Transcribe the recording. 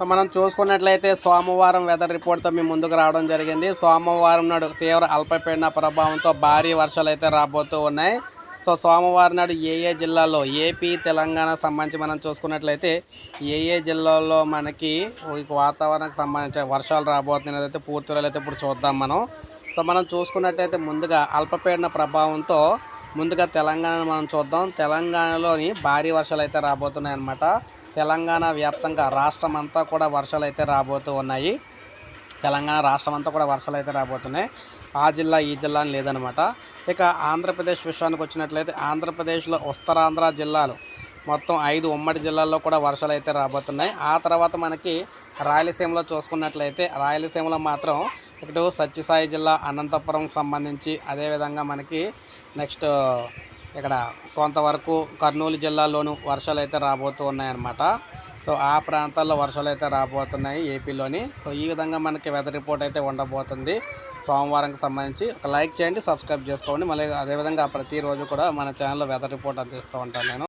So మనం చూసుకున్నట్లయితే సోమవారం వెదర్ రిపోర్ట్తో మేము ముందుకు రావడం జరిగింది. సోమవారం నాడు తీవ్ర అల్పపీడన ప్రభావంతో భారీ వర్షాలు అయితే రాబోతూ ఉన్నాయి. సో సోమవారం నాడు ఏ ఏ ఏపీ తెలంగాణ సంబంధించి మనం చూసుకున్నట్లయితే ఏ ఏ జిల్లాల్లో మనకి ఈ వాతావరణానికి సంబంధించిన వర్షాలు రాబోతున్నాయి అయితే పూర్తి అయితే ఇప్పుడు చూద్దాం మనం. సో మనం చూసుకున్నట్లయితే ముందుగా అల్పపీడన ప్రభావంతో ముందుగా తెలంగాణను మనం చూద్దాం. తెలంగాణలోని భారీ వర్షాలు అయితే రాబోతున్నాయి అన్నమాట తెలంగాణ వ్యాప్తంగా రాష్ట్రం అంతా కూడా వర్షాలు అయితే రాబోతూ ఉన్నాయి. తెలంగాణ రాష్ట్రం అంతా కూడా వర్షాలు అయితే రాబోతున్నాయి. ఆ జిల్లా ఈ జిల్లా అని లేదనమాట. ఇక ఆంధ్రప్రదేశ్ విషయానికి వచ్చినట్లయితే ఆంధ్రప్రదేశ్లో ఉత్తరాంధ్ర జిల్లాలు మొత్తం ఐదు ఉమ్మడి జిల్లాల్లో కూడా వర్షాలు అయితే రాబోతున్నాయి. ఆ తర్వాత మనకి రాయలసీమలో చూసుకున్నట్లయితే రాయలసీమలో మాత్రం ఇటు సత్యసాయి జిల్లా అనంతపురం సంబంధించి అదేవిధంగా మనకి నెక్స్ట్ ఇక్కడ కొంతవరకు కర్నూలు జిల్లాలోనూ వర్షాలు అయితే రాబోతూ ఉన్నాయన్నమాట. సో ఆ ప్రాంతాల్లో వర్షాలు అయితే రాబోతున్నాయి ఏపీలోని. సో ఈ విధంగా మనకి వెదర్ రిపోర్ట్ అయితే ఉండబోతుంది. సోమవారంకి సంబంధించి ఒక లైక్ చేయండి సబ్స్క్రైబ్ చేసుకోండి. మళ్ళీ అదేవిధంగా ప్రతిరోజు కూడా మన ఛానల్లో వెదర్ రిపోర్ట్ అందిస్తూ ఉంటాను నేను.